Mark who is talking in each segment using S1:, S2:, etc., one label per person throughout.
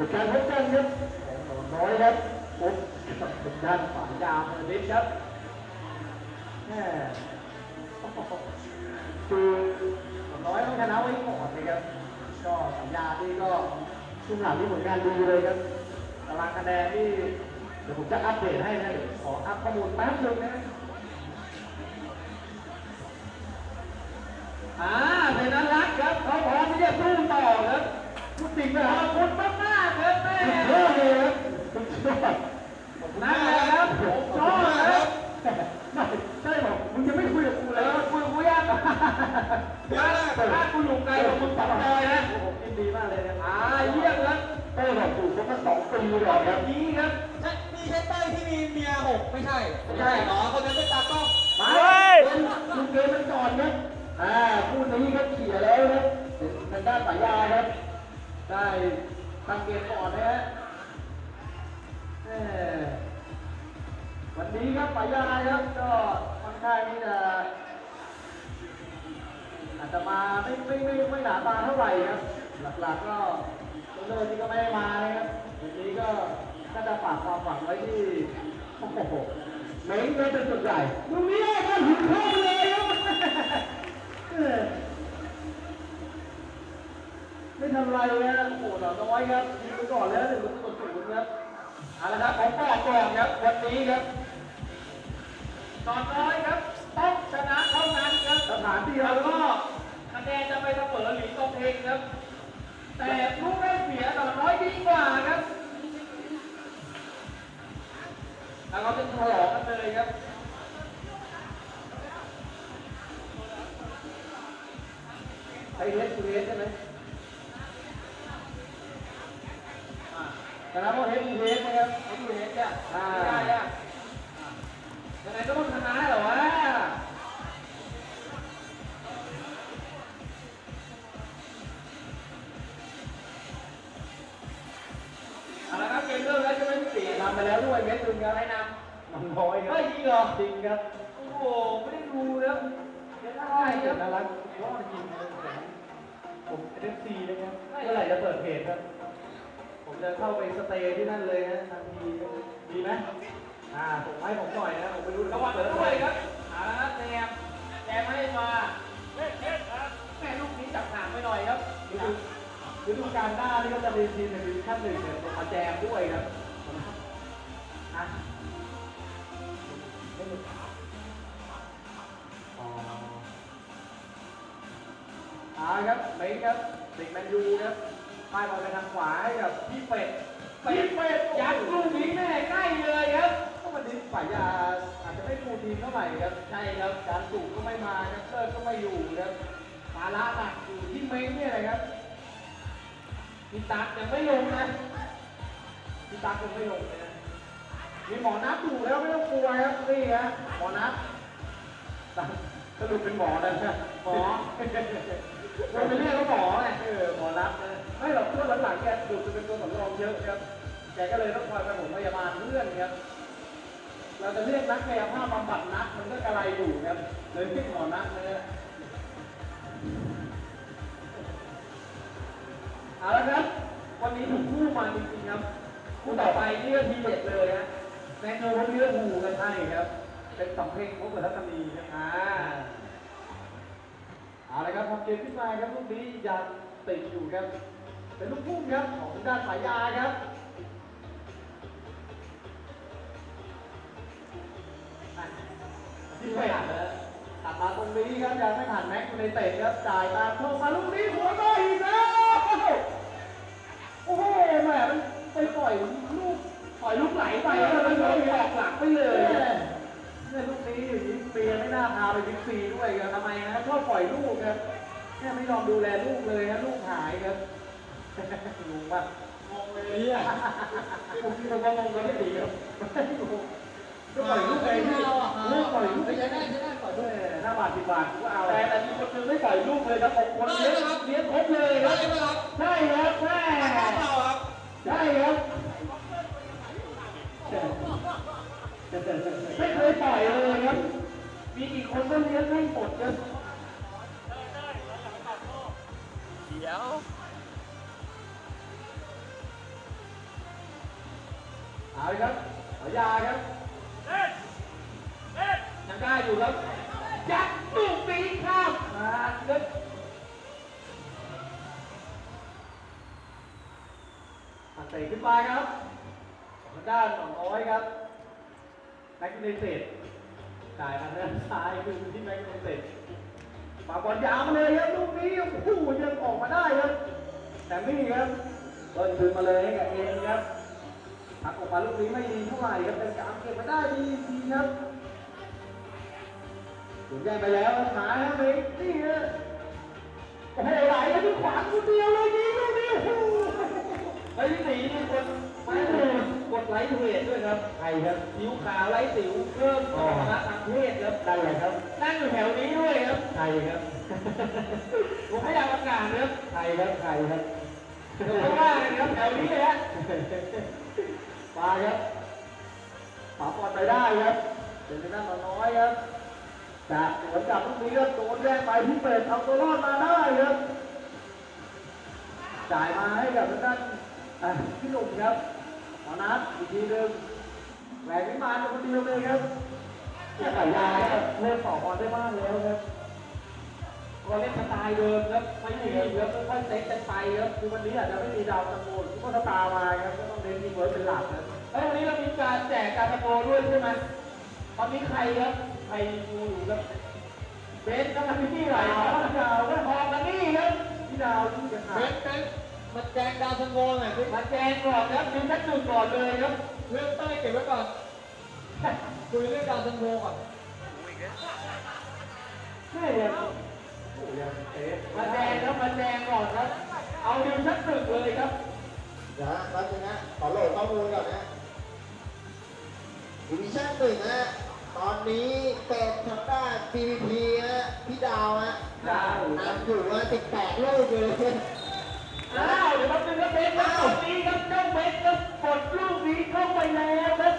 S1: เป็นการพบกันครับหนอนน้อยครับพบกับทางด้านฝ่ายยาวเมอร์ลิสครับแม่คือหนอนน้อยต้องชนะไว้ก่อนนะครับ ก็สัญญาที่ก็ช่วงหลังที่ผลงานดีเลยครับตารางคะแนนที่เดี๋ยวผมจะอัปเดตให้นะเดี๋ยวขออัปข้อมูลแป๊บนึงนะอ่าเป็นนันรักครับเขาพร้อมที่จะสู้ต่อครับทุกสิ่งนะค
S2: ข
S1: รับ
S2: คุณ นั่นแหละครับผมชอบครับ
S1: ไม่ใช่บอกมึงจะไม่คุยกับกู
S2: เล
S1: ย
S2: อคุยกูยากถ้าถ้ากูอยู่ไกลกว่ามึงสองซอยนะ
S1: ผมยินดีมากเลยนะ
S2: อ่าเยี่ยมครับ
S1: เต้บอกถูกเขามาสองปี
S2: ก็
S1: ย
S2: แบ
S1: ครับ
S2: นี้ครับ
S3: ใช่ใช่เต้ที่มีเมียหกไม่ใช่ไม่ใช่หรอคนนั้นเป็นตากล้อง
S1: มาเป็นลุงเกมมันก่อนครับอ่าพูดนี้ครับเขี่ยแล้วครับทางด้านสายยาครับได้ ตั้งเกมก่อนนะฮะวันนี้ครับสายยาครับก็ค่อนข้างที่จะอาจจะมาไม่ไม่ไม่ไม่หนาตาเท่าไหร่ครับ หลักๆก็ตัวเลิศนี่ก็ไม่ได้มานะครับวันนี้ก็น่าจะฝากความหวังไว้ที่โอ้โหเม้งเลยเป็นส่วนใหญ่ตรงนี้ก็หินเข้าเลยครับ ไม่ทำไรนะโอ้โหหนอนน้อยครับยิงไปก่อนแล้วหนึ่งประตูต่อศูนย์ครับ
S2: เอาละครับผมบอกก่อนครับวันนี้ครับนอนน้อยครับต้องชนะเท่านั้นครับ
S1: สถานที่
S2: แล้
S1: เรา
S2: ว
S1: ก็
S2: ก็คะแนนจะไปเสมอหลีตงเองครับ แต่ลูกได้เสียนอนน้อยดีกว่าครับแล้วเขาจะฉลองกันเลยครับ
S1: ไทยเฮดทูเฮดใช่ไหม
S2: จริ
S1: ง
S2: เหรอ
S1: จริงครับ
S2: โอ้โหไม่ได้ดูแล้วเสียดายค
S1: เจ็
S2: รั
S1: บบน่ารักยอดจริงเลยผมเอฟซีนะครับเมื่อไหร่จะเปิดเพจครับ ผมจะเข้าไปสเตย์ที่นั่นเลยนะทันทีดีไหมอ่าส่งให้ผมหน่อยนะผมไม่รู้
S2: ระวังด้วยครับเอาละครับแจมแจมให้มาแม่ลูกนี้จับหางไปหน่อยครับ
S1: ฤดูฤดูกาลหน้านี่ก็จะมีทีมในดิวิชั่นหนึ่งเนี่ยมาแจมด้วยครับ อ่าครับเบงครับเด็กแมนยูครับป้ายบอลไปทางขวาให้กับพี่เป็ด
S2: ปีเป็ดยัดลูกนี้แม่ใกล้เลยครับ
S1: ก็วันนี้ฝ่ายยาอาจจะไม่ฟูลทีมเท่าไหร่ครับ
S2: ใช่ครับ
S1: การสูงก็ไม่มาครับเลิศก็ไม่อยู่ครับภาระหนักอยู่ที่เม้งเนี่ยนะครับ
S2: พี่ตั๊กยังไม่ลงนะ
S1: พี่ตั๊กยังไม่ลงเลยนะมีหมอนับอยู่แล้วไม่ต้องกลัวครับนี่ฮะหมอนับสรุปเป็นหมอนะ
S2: หมอ
S1: เราไปเรียกเขาหมอไงเออหมอนับนะไม่หรอกช่วงหลังๆแกดูจะเป็นตัวสำรองเยอะครับแกก็เลยต้องคอยไปผมพยาบาลเพื่อนครับเราจะเรียกนักกายภาพบำบัดนักมันก็กระไรอยู่ครับเลยเรียกหมอนักนะฮะเอาละครับ วันนี้ถูกคู่มาจริงๆครับคู่ต่อไปนี่ก็ทีเด็ดเลยฮะแมนยูเขาเลือกหูกันให้ครับ เป็นสำเพ็งพบกับทัศนีครับอ่า เอาละครับทำเกมขึ้นมาครับลูกนี้ยังติดอยู่ครับ เป็นลูกพุ่งครับของทางด้านสายยาครับที่ไม่หันแล้วตัดมาตรงนี้ครับยังไม่หันแม็กซ์ในเตะครับจ่ายตามโชว์มาลูกนี้หัวก็อีกแล้วโอ้โหแหม่มันไปปล่อยลูกปล่อยลูกไหลไปแล้วมันโดนออกหลักไปเลยาพาไปยิงฟรีด้วยครับทำไมนะชอบปล่อยลูกครับแค่ไม่ยอมดูแลลูกเลยครับลูกหายครับงงป่ะ
S2: งงเลย
S1: เนี่ยผมผมก็งงกันไม่ดีครับก็ปล่อยลูกเองที่ลูกปล่อยลูก
S3: ไม่ใช่ได้ใช่ได้ก่อนด้
S1: ด้
S3: ว
S1: วยยห้าบาทสิบบาทก็เอา
S2: แต่แต่มีคนนึงไม่ปล่อยลูกเลยครับผมคนเลี้ยงเลี้ยงครบเลยค
S3: ได้
S2: รับ
S3: ไหมครับ
S1: ใช่ครับแม่
S3: เปล่าครับ
S1: ใช่ครับไม่เคยปล่อยเลยครับ มีกี่คนก็เลี้ยงให้หมดกัน
S3: เดี๋ยวเอาเล
S1: ยครับขอยาครับเล่นเล่น
S2: ยังได้อยู่ครับยัดลูกปีข้าม
S1: มาเล่นเตะขึ้นไปครับของด้านสองร้อยครับแบ็กเนเซต จ่ายมาด้านซ้ายคือที่แม็กนิเซตปาบอลยาวมาเลยครับลูกนี้โอ้โหยังออกมาได้ครับแต่นี่ครับบิ้ลคืนมาเลยให้กับเอ็นครับหักออกมาลูกนี้ไม่ดีเท่าไหร่ครับแต่การเก็บมาได้ดีจริงครับถูกแย่งไปแล้วหาครับเองนี่ฮะโอ้โหไหลไปที่ขวาคนเดียวเลยยิงลูกนี้โอ้โห
S2: ไอ้ที่สีนี่คนไม่เลย กดไลค์เพจด้วยครับ
S1: ใครครับ
S2: สิวขาวไลค์สิวเพิ่มสมรรถนะทางเพศครับ
S1: ได้เลยครับ
S2: นั่งอยู่แถวนี้ด้วยครับ
S1: ใครครับ
S2: ผมให้อยากประกาศนะครับ
S1: ใครครับใครครับ
S2: เพราะว่าเลยครับแถวนี้เลยฮะ
S1: มาครับปาบอลไปได้ครับเป็นทางด้านหนองน้อยครับจะสวนกลับลูกนี้ครับโดนแย่งไปที่เป็ดเอาตัวรอดมาได้ครับจ่ายมาให้กับทางด้านอะพี่หนุ่มครับ หมอนัทอีกทีหนึ่งแหวนวิมานคนเดียวเลยครับเกียรติยาครับเล่นต่อบอลได้มากแล้วครับ
S2: ก็เล่นสไตล์เดิมครับไม่มีครับค่อยเซ็ตกันไปครับ
S1: คือวันนี้อาจจะไม่มีดาวตะโกนก็สตาร์มาครับก็ต้องเน้นทีเวิร์คเป็นหลักนะ
S2: แล้ววันนี้เรามีการแจกการตะโกนด้วยใช่ไหมตอนนี้ใครครับใครดูอยู่ครับเบนซ์นะครับพี่ไหล
S1: ดาว
S2: ครับ
S1: ดาวก็
S2: พอกันนี่ครับ
S1: พี่ดาวที่จะขา
S3: เบ
S1: ด
S3: นเบน มาแจงดาวซันโวหน่อยสิ
S2: มาแจกก่อนครับดูชั้นหนึ่งก่อนเลยครับ
S3: เรื่องเต้ยเก็บไว้ก่อนคุยเรื่องดาวซันโวก่อน
S1: ใช่เลยโอ้ยังเอ๊ะ
S2: มาแจกครับมาแจกก่อนครับ เอาดิวชั้นหนึ่งเลยครับ
S4: เดี๋ยวนะแป๊บนึงนะขอโหลดข้อมูลก่อนนะดิวิชั่นหนึ่งนะตอนนี้เป็นทางด้าน PVP นะพี่ดาวฮะ
S1: ดาวนำ
S4: อยู่ว่า18ลูกเลย
S2: อ้าวเดี๋ยวแป๊บนึงครับเบนซ์ครับตรงนี้ครับเจ้าเบนซ์ครับกดลูกนี้เข้าไปแล้วครับ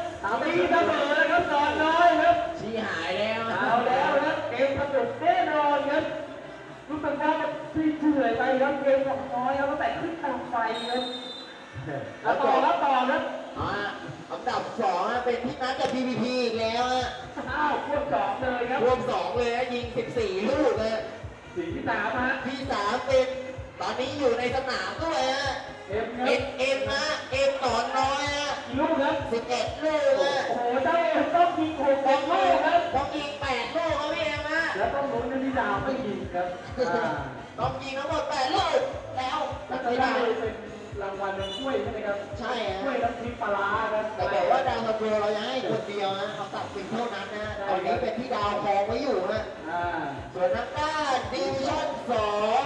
S2: ตีเสมอแล้วครับนอนน้อยครับ
S4: ชี้หายแล้ว
S2: เอาแล้วครับเกมสนุกแน่นอนครับรู้สึกว่ามันที่เฉื่อยไปครับเกมของน้อยครับตั้งแต่ขึ้นทางไฟครับแล้วต่อครับต่อครับ
S4: อ่าอันดับสองนะเป็นพี่นัทกับ PVP อีกแล้วฮะ
S2: อ้าวควบสองเลยครับ
S4: รวมสองเลยนะยิง 14 ลูกเลย
S2: สี่ที่สามฮะ
S4: ที่สามเป็นตอ นนี้อยู่ในสนามด้วยฮะ
S2: เอ็มครับ
S4: เอ็มเอ็มนะเอ็มหนอนน้อยฮะ
S2: กี่ลูกครับ
S4: 11ลูกฮะ
S2: โอ้โหเจ้าเอ็มต้องยิงหกบอลลูกครับ
S4: ต้องยิง8ลูกครับพี่เอ็มฮะ
S1: แล้วต้องลุ้นให้พี่ดาวไม่ยิงครับอ่า
S4: ต้องยิงทั้งหมด8ลูกแล้ว
S1: แล้วก็
S4: ไม่
S1: ได้
S4: ได้
S1: เป็นรางวัลเป็นถ้วยใช่ไหมครับ
S4: ใช่ฮะ
S1: ถ้วยน้ำพริกปลาร้าครับ
S4: แต่บอกว่าดาวซันโวเรายังให้คนเดียวนะเขาตัดสินเท่านั้นนะตอนนี้เป็นพี่ดาวครองไว้อยู่นะ
S1: อ่า
S4: ส่วนนักด้านดิวิชั่นสอง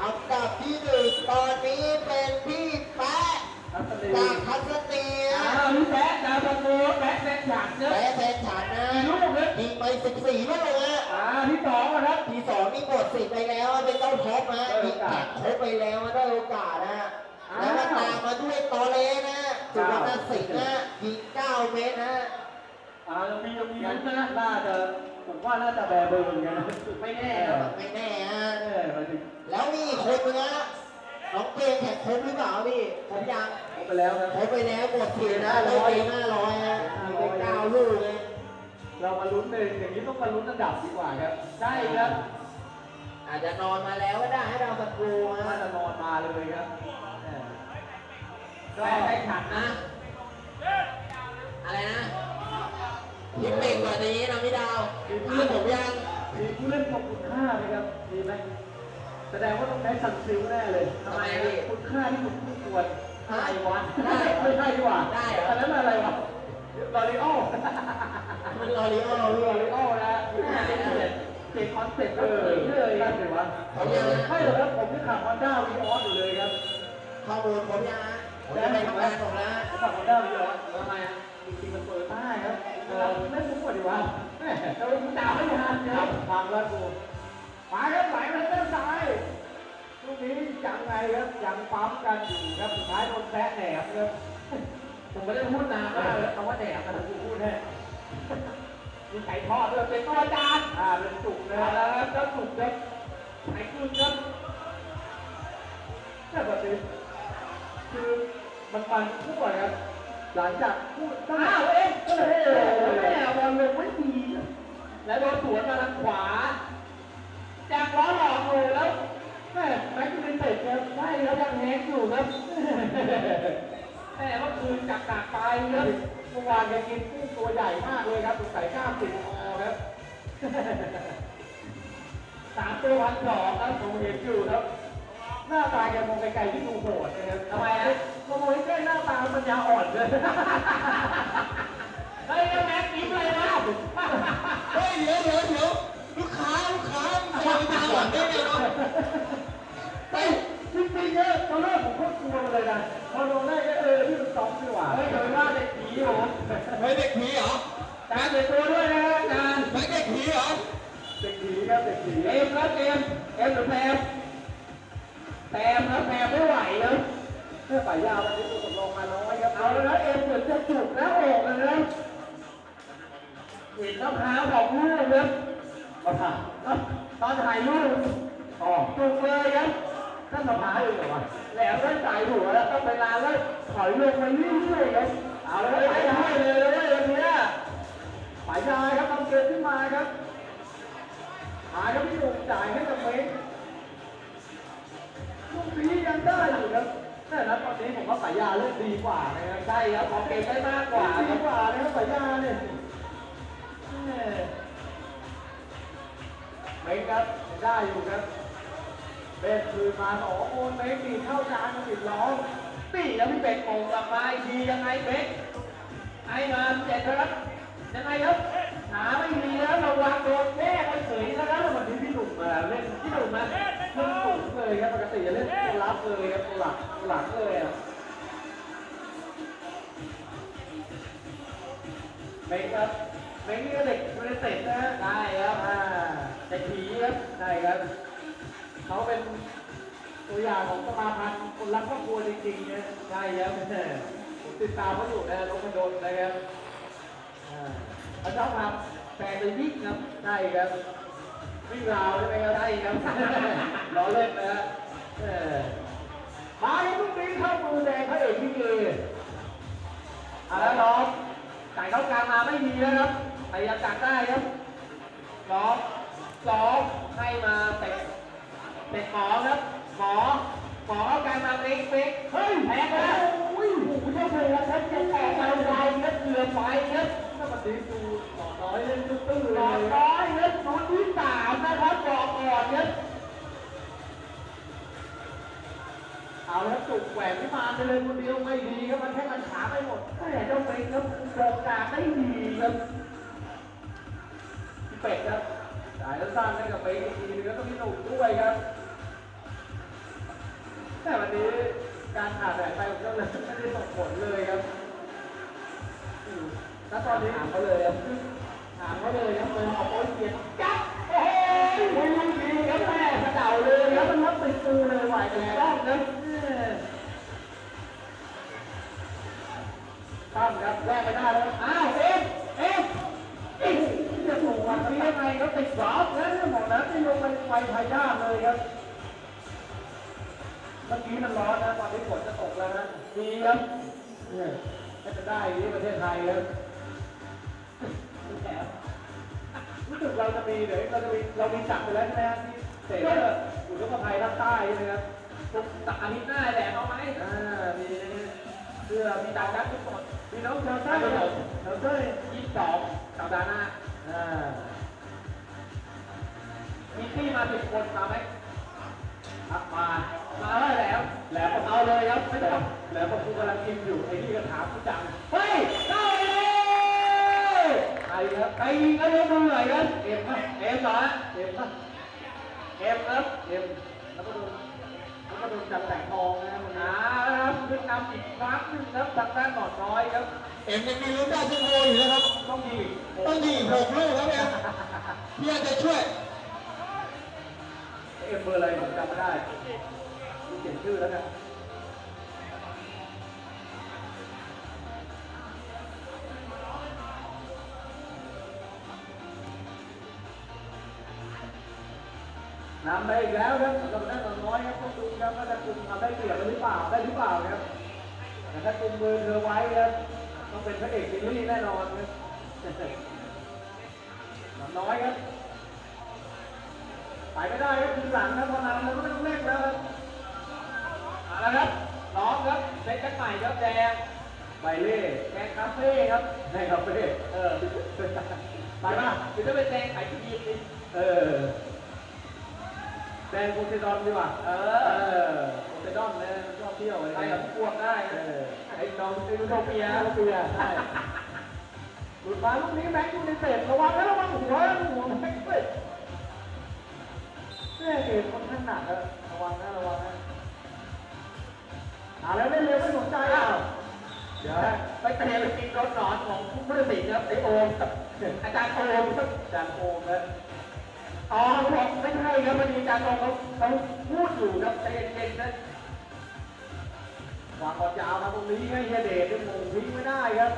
S4: อันดับที่หนึ่งตอนนี้เป็นพี่แป๊ะ
S1: ทัศนี
S4: จากทัศนี
S2: อ้า
S4: นะ
S2: วพี่แบ๊ดดาวซันโบแบ๊ดแบ๊ดฉากเนื้อ
S4: แป๊ะแทนฉันนะ
S2: กี่ลูกครับ
S4: ยิงไป14ลูกนะ
S2: อ่าที่สองนะครับ
S4: ทีสองนี่หมดสิทธิ์ไปแล้วเป็นเจ้าท็อปนะยิงแข่งครบไปแล้วได้โอกาสนะแล้วก็ตามมาด้วยตอเลนะสุวรรณสิงห์นะยิง9เมตรนะ
S1: อ่ายังมียังมีลุ้นนะน่าจะผมว่าน่าจะแบร์เบอร์เหมือนกันนะ
S2: ไม่แน่ครับ
S4: ไม่แน่ฮะ
S1: เออมาถึง
S4: แล้วมีอีกคนนึงนะน้องเกมแข่งครบหรือเปล่าพี่ผมยัง
S1: ครบไปแล้วครับ
S4: ครบไปแล้วหมดสิทธิ์นะได้เกม500นะมีไปเก้าลูกเลย
S1: เรามาลุ้นเลยอย่างนี้ต้องมาลุ้นอันดับดีกว่าครับ
S2: ใช่ครับ
S4: อาจจะนอนมาแล้วก็ได้ให้เราสักครู
S1: น่า
S4: นะ
S1: จะนอนมาเลยครับเออ
S2: แบ๊ดแบ๊ดฉากนะ
S4: นะ พี่ดาวถามผมยัง
S1: มีผู้เล่นตกคุณค่าไหมครับ มีไหม แสดงว่าต้องใช้ซันซิลแน่เลย
S4: ทำไมพี่
S1: คุณค่าที่คุณคู่ควร
S4: ฮะ
S1: อะไรวะ
S4: ได้เหรอ
S1: ไม่ใช่ดีกว่า
S4: ได้เหรอ
S1: อันนั้นอะไรวะลอริโอ
S4: มันลอริโอ
S1: ล
S4: พี่
S1: อริโอนะเจ็คคอนเซ็ปต์เลยเลยนั่นเลยวะ
S4: ผมยังนะ
S1: ไม่หรอกครับผมที่ขับฮอนด้าวีออสอยู่เลยครับ
S4: ข้อมูลผมยังนะผมจะไปทำงานผมแล้ว
S1: ผมขับฮอนด้าวีออสทำไมอะจริงๆมันเปิดได้ครับ เออไม่รู้ว่าดีวะแม่เราดูดาวไม่ทันครับฟังแล้วกูมาครับไหลมาทางด้านซ้ายลูกนี้ยังไงครับยังปั๊มกันอยู่ครับสุดท้ายโดนแซะแหนมครับ
S2: ผมไม่ได้พูดนานมากเลยคำว่าแดก
S1: แต่
S2: นะ
S1: ผมพูดแน่
S2: มีไก่ทอดด้วยเป็นตัวจาน
S1: อ่าเป็นจุกนะ
S2: นะ
S1: ค
S2: ค
S1: รั
S2: รั
S1: บบ
S2: เจ้าสุกครับไก่คืนครับ
S1: แต่แบบนี้คือมันปันคู่อะครับ หลังจากพูดก็
S2: อ้าวเอ็ม
S1: โอ้โห
S2: แม่
S1: แม่
S2: บอลลงไม่ดีนะแล้วโดนสวนมาทางขวา จากล้อหลอกเลยแล้ว
S1: แม่แม็กซ์ยูไนเต็ดครับใช่ครับยังแฮกอยู่ครับ
S2: แม่เมื่อคืนจักกากไปครับ
S1: เมื่อวานแกกินกุ้งตัวใหญ่มากเลยครับสงสัยกล้ามติดคอครับ
S2: สามตัวพันสองครับ
S1: ผมเห็นอยู่ครับ หน้าตาแกมองไกลๆที่ดูโหดนะครับ
S2: ทำไมฮะ
S1: มองใกล้ๆหน้าตามันยาอ่อนเลย
S2: เฮ้ยแล้วแม็กซ์ยิ้มเลยนะ
S3: เฮ้ยเดี๋ยวเดี๋ยวเดี๋ยวลูกค้าลูกค้าใครมาหล่อนได้ไงเนาะ
S1: เฮ้ยจริงๆเนี่ยตอนแรกผมก็กลัวมันเลยนะพอลงได้ก็เออพี่มันซ้อมดีกว่า
S2: เฮ้ยเดี๋ยวว่าเด็กผีผม
S3: เฮ้ยเด็กผีเหรอ
S2: จานเด็กตัวด้วยนะจาน
S3: เฮ้ยเด็กผีเหรอ
S1: เด็กผีครับเด็กผี
S2: เอ็มครับเอ็มเอ็มหรือแพมแพมครับแพมไม่ไหวแล้ว
S1: เมื่อฝ่ายยาววันนี้ตัวสำรองมาน้อยครับ
S2: เอาแล้วนะเอ็มเหมือนจะจุกแล้วออกเลยนะเห็นน้ำค้างของลูกครับ
S1: มาถ่าย
S2: ตอนถ่ายรูป
S1: อ๋อ
S2: จุกเลยครับ
S1: นั่นมาถ่ายเองเหรอวะ
S2: แหลมได้สายหัวแล้วต้องไปลานแล้วถอยลงมาเรื่อยๆครับ
S1: เอาแล้ว
S2: ไม่
S1: ฝ่าย
S2: ได้
S1: ยาว
S2: ให้เลยเลยวันนี้
S1: ฝ่ายยาวครับทำเกมขึ้นมาครับหาครับพี่หนุ่มจ่ายให้กับเมย์ลูกนี้ยังได้อยู่ครับ แต่นะตอนนี้ผมว่าฝ่ายยาเล่นดีกว่านะครับ
S2: ใช่ครับของเก่งได้มากกว่า
S1: ดีกว่านะครับฝ่ายยาเนี่ยแม่เมย์ครับได้อยู่ครับเล่นคืนมาสองโอนเมย์ตีเข้ากลางติดล้อ
S2: นี่แล้วพี่เป็ดโป่งกลับมาอีกทียังไงเป็ดไอ้มาเจ็ดครับยังไงครับหาไม่มีแล้วระวังโดนแม่ไปเฉยแล้วครับ
S1: วันนี้พี่หนุ่มมาเล่น
S2: พี่หนุ่มมา
S1: เลยครับปกติจะเล่นตัวรับเลยครับตัวหลักตัวหลักเลยอะเมย์ครับเมย์นี่ก็เด็กยูไนเต็ดนะฮะ
S2: ได้ครับ
S1: อ่า
S2: แต่ผีครับ
S1: ใช่ครับเขาเป็นตัวอย่างของสมาพันธ์คนรักครอบครัวจริงๆนะ
S2: ใช่ครับ
S1: แม่ผมติดตามเขาอยู่นะนกกระโดนนะครับอ่าเขาชอบทำแฟนไปวิ่งครับใช่ครับ วิ่งราวใช่ไหมครับใช่ครับล้อเล่นนะฮะเออมาครับลูกนี้เข้ามือแดงพระเอกพี่เก
S2: เอาแล้วน้องจ่ายเข้ากลางมาไม่ดีแล้วครับพยายามจัดได้ครับน้องสองให้มาเตะเตะหมอครับหมอหมอเอาการมาเป๊กเป๊ก
S1: เฮ้ย
S2: แพ้แล้ว
S1: โอ้ยโอ้โหเจ้าโบว์ครับ
S2: จะแตกเอาไว้ครับเกือบไปครับ
S1: ถ้ามันดี ดูหล่อน้อยเล่นตื้อๆเล
S2: ลอยดร้อยครับศูนย์ที่สามนะครับบอกก่อนครับ
S1: เอาแล้วจุกแหวนที่มาไปเลยคนเดียวไม่ดีครับมันแค่มันขาไปหมด
S2: แม่เจ้าเป็กครับโด่งดังได้ดีครับ
S1: พี่เป็ดครับจ่ายแล้วสั้นให้กับไปอีกทีนึงแล้วก็มีหนุ่มด้วยครับ แต่วันนี้การขาดแหวนไปของเจ้าเลยไม่ได้ส่งผลเลยครับอืมแล้วตอนนี้ถามเขาเลยครับ ถามเขาเลยครับเลยเอาโป๊ยเกียร์จับโอ้โหวันนี้ดีครับแม่กระเดาเลยครับมันรับติดตูเลยไหวไปแล้วครับตั้มครับแลกไปได้แล้วอ้าวเอ็มเอ็มจะถูกวันนี้ยังไงก็ติดสอบแล้วนี่บอกแล้วที่ลงไปไฟพายาเลยครับเมื่อกี้มันร้อนนะตอนนี้ฝนจะตกแล้วนะดีครับเนี่ยไม่จะได้ที่ประเทศไทยครับ รู้สึกเราจะมีเดี๋ยวเราจะมีเรามีจับไปแล้วใช่ไหมฮะที่เสกอยู่ทุกภัยภาคใต้ใช่ไหมครับ
S2: สุกสักอาทิตย์หน้าแหละเอาไหม
S1: อ่ามีเสื้อมีดาวดักทุกคนมีน้องชาวใต้ครับชาวใต้
S2: ยี่สิบสองสัปดาห์หน้า
S1: อ่า
S2: มีที่มาสิบคนมาไหม
S1: อัพมา
S2: มาได้แล้ว
S1: แล้วผมเอาเลยครับไม่ต้องแล้วผมกำลังกินอยู่ไอ้นี่ก็ถามผู้จัง
S2: เฮ้ยได้เลย
S1: ใครครับ
S2: ไปยิงก็ยกมือหน่อยครับ
S1: เอ็มปะ
S2: เอ็มเหรอ
S1: เอ็มปะ
S2: เอ็มครับ
S1: เอ็มแล้วก็โดนแล้วก็โดนจับแต่งทองนะมัน
S2: อ่าครับขึ้นนำอีกครั้งหนึ่งครับทางด้านหนอนน้อยครับ
S3: เอ็มยังมีลุ้นได้ชั่วโมงอยู่นะครับ
S1: ต้องยิง
S3: ต้องยิงหกลูกครับเอ็มพี่อาจจะช่วย
S1: เอ็มเบอร์อะไรผมจำไม่ได้ดูเขียนชื่อแล้วกัน นำไปอีกแล้วครับสำหรับด้านหนอนน้อยครับต้องดูครับว่าจะคุมทำได้เปรียบหรือเปล่าได้หรือเปล่าครับ
S2: ค
S1: แต่ถ้ากุมมือเธอไว้ครับต้องเป็นพระเอกซีรีส์แน่นอนครับหลับน้อยครับไปไม่ได้ครับทีหลังครับพอนำแล้วก็ไม่ต้องเร่งแล้วครับเอาละครับน้องครับเซตกันใหม่ครับแดงใบเล่แกงคาเฟ่ครับแกงคาเฟ่เออไปป่ะ
S2: คือถ้าเป็นแดงขายที่ดีสิ
S1: เออแดงโพไซดอนดีกว่า
S2: เอ
S1: เอ
S2: อ
S1: อโพไซดอนนะชอบเที่ยวอะไร
S2: ไปกับพวกได้
S1: เอ
S2: นะ
S1: อไอ้น้องไอ้ลูกเปียลูกเปียใช่หลุดมาลูกนี้แม็กซ์ยูไนเต็ดระวังนะระวังหัวนะหัวแม็กซ์เลยแม่เกมค่อนข้างหนักอะระวังนะระวังนะอ่าแล้วเล่นเร็วไม่สนใจอะเดี๋ยวฮะ
S2: ไปเตะไปกินรถหนอนของผู้ตัดสินครับไอโอมกับอาจารย์โอมครับ
S1: อาจารย์โอมนะ
S2: อ๋อเขาบไม่ใช่ครับมันมีอาจารย์โอมเขาเขาพูดอยู่ครับใจเย็นๆนะ
S1: วางบอลยาวมาตรงนี้ให้เฮเดชเนี่ยมงทิ้งไม่ได้ครับ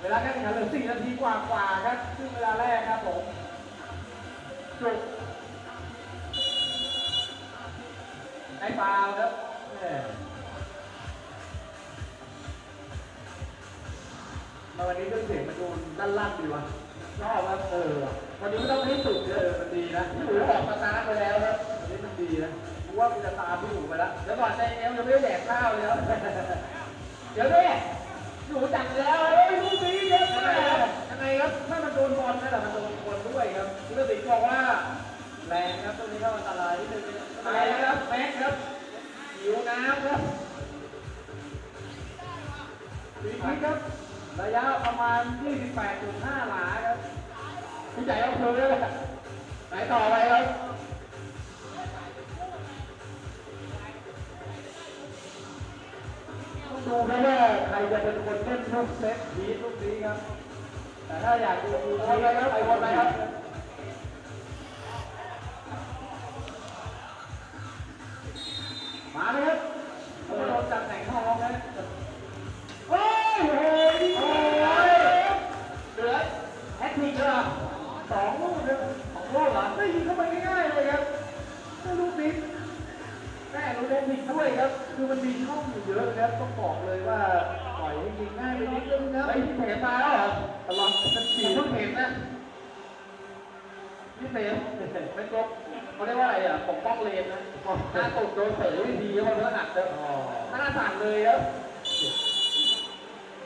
S1: เวลาการแข่งขันเหลือ4นาทีกว่าๆครับ ซึ่งเวลาแรกครับผมจุกได้ฟาวล์ครับแหม่มาวันนี้เครื่องเสียงมันดูด้านล่างดีวะ ชอบครับเออวันนี้ไม่ต้องให้สุดเออมันดีนะ
S2: พี่หมูออกสตาร์ทไปแล้วครับ
S1: วันนี้มันดีนะกูว่ากูจะตามพี่หนูไปแล้ว
S2: แล้วก่อนใจเอลยังไม่ได้แดกข้าวเลยครับเดี๋ยวด้วยหนูจัดแล้ว
S1: เฮ้ยลูกนี้เยอะ
S2: ยัง
S1: มา
S2: ไง
S1: ก
S2: ครับ
S1: ยังไงครับถ้ามันโดนบอลนั่นแหละมันโดนคนด้วยครับคุณสิงห์บอกว่าแรงครับตรงนี้ก็อันตรายนิดนึง
S2: ไปแล้วครับแม็กครับหิวน้ำครับ
S1: ดีคิดครับ ระยะประมาณ 28.5 หลาครับพี่ใหญ่เอาเพลินเลยไหนต่อไปครับต้องดูครับว่าใครจะเป็นคนเล่นลูกเซตบีทลูกนี้ครับ แต่ถ้าอยากดูดูไปครับไปวนไปครับมาเลยครับโดนจับแต่งทองนะ ไม่ยิงเข้าไปง่ายๆเลยครับไม่ลูกนี้แม่ลูกเล่นผิดด้วยครับ คือมันมีช่องอยู่เยอะครับต้องบอกเลยว่าปล่อยให้ยิงง่ายไปนิดนึงครับ
S2: ไอ้ที่เห็นมาแล้วเหรอ
S1: ตลอดสัก
S2: ผ
S1: ที
S2: มเพิ่งเห็นนะพี่เสมเป็นตัวเขาเรียกว่าอะไรอะปกป้องเลนนะหน้าตุ่มโดนเตะไม่ดีเขาเนื้อหักเลย
S1: อ๋อ
S2: หน้าสั่นเลยครับ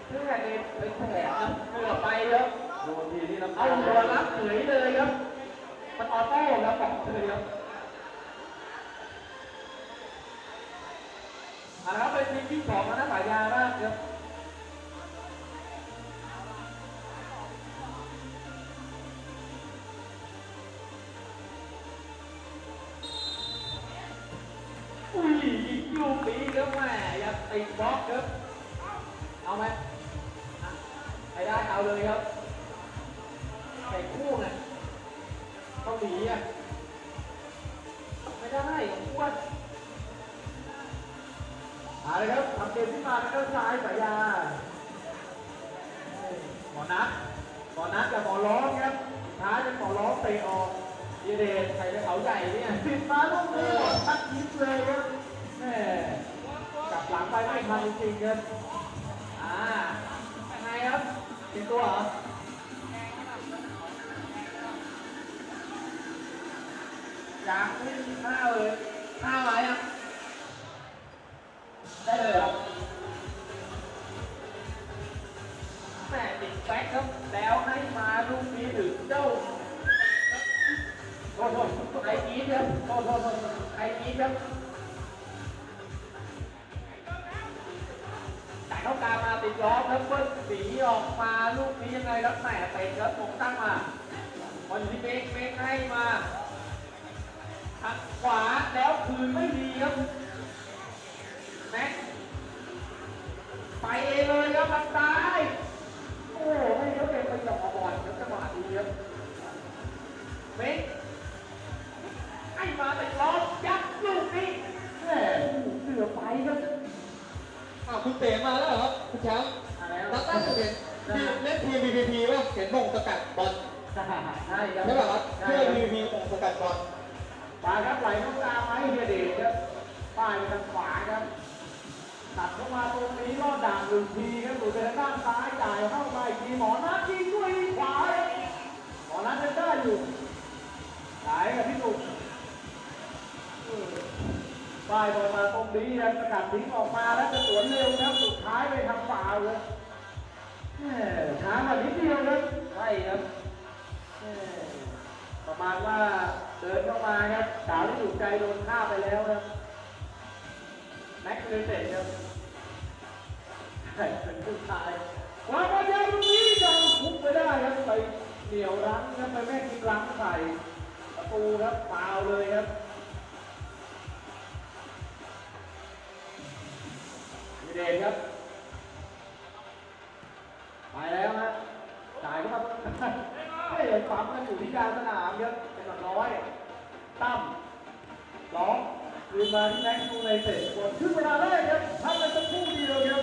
S2: เพื่อนเองเป็นแผลครับเกือบไปครับ
S1: โดนทีนี่น้ำ
S2: เอาตัวรับเฉยเลยครับ มันออโต้ครับบอกเลยครับอะครับเป็นทีมที่สองนะสายยาบ้างครับอุ้ยยิงลูกนี้ครับแม่ยังติดบล็อกครับเอาไหมไปได้เอาเลยครับไก่คู่ไง ต้องหนีอะ ไม่ได้ผมอ้วน
S1: เอาเลยครับทำเกมที่มาทางด้านซ้ายสายยาหมอนัทหมอนัทกับหมอร้องครับท้ายเป็นหมอร้องเตะออกเย
S2: เดชใส่ไปเขาใหญ่เนี่ย
S1: ติดมาลูกนี้ทัดยิบเลยครับแม่กลับหลังไปไม่ทันจริงๆครับ
S2: อ่ายังไงครับติดตัวเหรอ ยังไม่มีข้าเลยข้าวอะไรอะได้เลยเหรอแม่ติดแบ็คครับแล้วให้มาลูกนี้ถึงเจ้า
S1: โทษโทษ
S2: ไอ้กีดครับโทษโทษไอ้กีดครับแต่เข้ากลางมาติดล้อครับเบิ้ลสีออกมาลูกนี้ยังไงครับแหมเตะครับผมตั้งมาบอลอยู่ที่เบกเบกให้มา ขวาแล้วคืนไม่ดีครับแม็กไปเองเลยครับทางซ้าย
S1: โอ้ให้เขาเป็นไปหยอกบอลครับจังหวะดีครับ
S2: เบกให้มาติดล้อยัดลูกนี้
S1: แม่เสือไปครับ
S3: อ้าวคุณเต๋มาแล้วเหรอครับคุณแชมป์
S1: อะไร
S3: นักตั้งเห็นทีมเล่นทีม PPP ป่ะเห็นมงสกัดบอล
S1: ใช่ครับ
S3: ใช่ป่ะครับ
S1: ใช่
S3: เพื่อ
S1: ครับ
S3: PPP มงสกัดบอล
S1: มาครับไหลเข้ากลางมาให้เฮียเดชครับป้ายไปทางขวาครับตัดเข้ามาตรงนี้รอดด่างหนึ่งทีครับหลุดไปทางด้านซ้ายจ่ายเข้ามาอีกทีหมอนัดยิงด้วยขวาครับหมอนัดยังได้อยู่ไหลกับพี่หนุ่มป้ายบอลมาตรงนี้ครับสกัดทิ้งออกมาแล้วจะสวนเร็วครับสุดท้ายไปทำฟาวล์เลยแหม่ช้ากว่านิดเดียวครับ
S2: ใช่ครับ
S1: ประมาณว่า เดินเข้ามาครับสาวที่ถูกใจโดนฆ่าไปแล้วครับแม็กซ์เลยเตะครับเป็นผู้ชายขวาบอลยาวลูกนี้ยังทุบไปได้ครับไปเหนียวรั้งครับไปแม่งกินรั้งใส่ประตูครับฟาวเลยครับมีเดชครับไปแล้วฮะจ่ายเข้ามาไม่เห็นปั๊มกันอยู่ที่กลางสนามครับเป็นหลักร้อย ตั้มสองคืนมาที่แม็กซ์ดูในเต็ดกดขึ้นเวลาแรกครับทำกันสักครู่เดียวครับ